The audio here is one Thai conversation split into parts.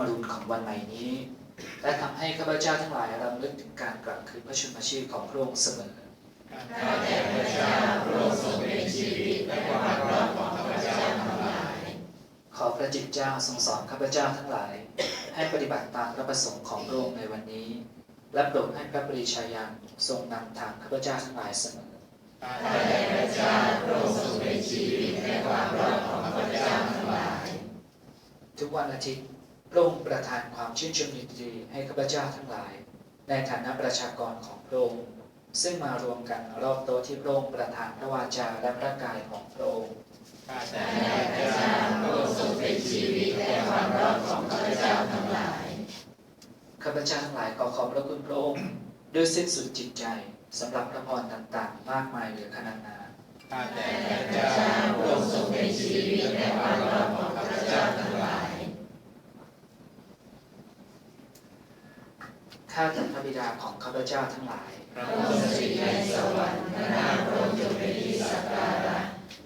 มรุนของวันใหม่นี้ และทำให้ข้าพเจ้าทั้งหลายรำลึกถึงการกลับคืนพระชนมชีพของพระองค์เสมอข้าแต่พระเจ้าพระองค์ทรงเป็นชีวิตและความรอดของข้าพเจ้าทั้งหลาย ขอพระจิตเจ้าทรงสอนข้าพเจ้าทั้งหลาย ให้ปฏิบัติตามพระประสงค์ของพระองค์ในวันนี้ และโปรดให้พระปริชายันทรงนำทางข้าพเจ้าทั้งหลายเสมอข้าแต่พระเจ้าพระองค์ทรงเป็นชีวิตและความรอดของข้าพเจ้าทั้งหลาย ทุกวันอาทิตย์ พระองค์ประทานความชื่นชมยินดีให้ข้าพเจ้าทั้งหลาย ในฐานะประชากรของพระองค์ ซึ่งมารวมกันรอบโต๊ะที่พระองค์ประทานพระวาจาและพระกายของพระองค์ข้าแต่พระเจ้าพระองค์ทรงเป็นชีวิตและความรอดของข้าพเจ้าทั้งหลาย ข้าพเจ้าทั้งหลายขอขอบพระคุณพระองค์ด้วยสิ้นสุดจิตใจสำหรับพระพรต่างๆ มากมายเหลือขนาดนานาข้าแต่พระเจ้าพระองค์ทรงเป็นชีวิตและความรอดของข้าพเจ้าทั้งหลาย ข้าแต่พระบิดาของข้าพเจ้าทั้งหลายพระองค์สถิตในสวรรค์พระนามพระองค์จงเป็นที่สักการะ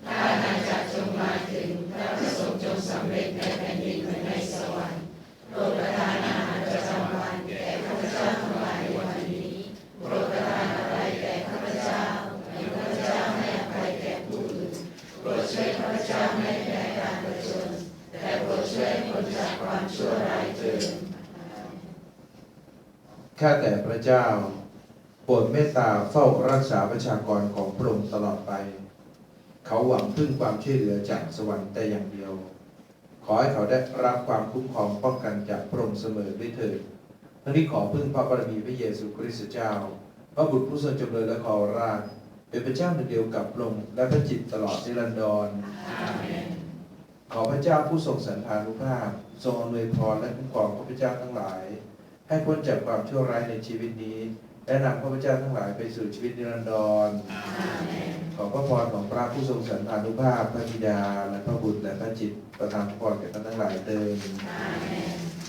พระอาณาจักรจงมาถึงพระประสงค์จงสำเร็จในแผ่นดินเหมือนในสวรรค์โปรดประทานอาหารประจำวันแก่ข้าพเจ้าทั้งหลายในวันนี้โปรดประทานอะไรแก่ข้าพเจ้าให้ข้าพเจ้าให้อภัยแก่ผู้อื่นโปรดช่วยข้าพเจ้าไม่แพ้การประชนแต่โปรดช่วยให้พ้นจากความชั่วร้ายเถิด ข้าแต่พระเจ้า โปรดเมตตาเฝ้ารักษาประชากรของพระองค์ตลอดไป เขาหวังพึ่งความช่วยเหลือจากสวรรค์แต่อย่างเดียว ขอให้เขาได้รับความคุ้มครองป้องกันจากพระองค์เสมอด้วยเถิดทั้งนี้ขอพึ่งพระบารมีพระเยซูคริสต์เจ้า พระบุตรผู้ทรงจำเริญและขอราชเป็นพระเจ้าหนึ่งเดียวกับพระองค์และพระจิตตลอดนิรันดรอนขอพระเจ้าผู้ทรงสันทานุภาพ ทรงอำนวยพรและคุ้มครองข้าพเจ้าทั้งหลาย ให้พ้นจากความชั่วร้ายในชีวิตนี้ และนำข้าพเจ้าทั้งหลายไปสู่ชีวิตนิรันดรอาเมนขอพระพรของพระผู้ทรงสันทานุภาพ พระบิดา และพระบุตรและพระจิตประทานพรแก่ท่านทั้งหลายเติมอาเมน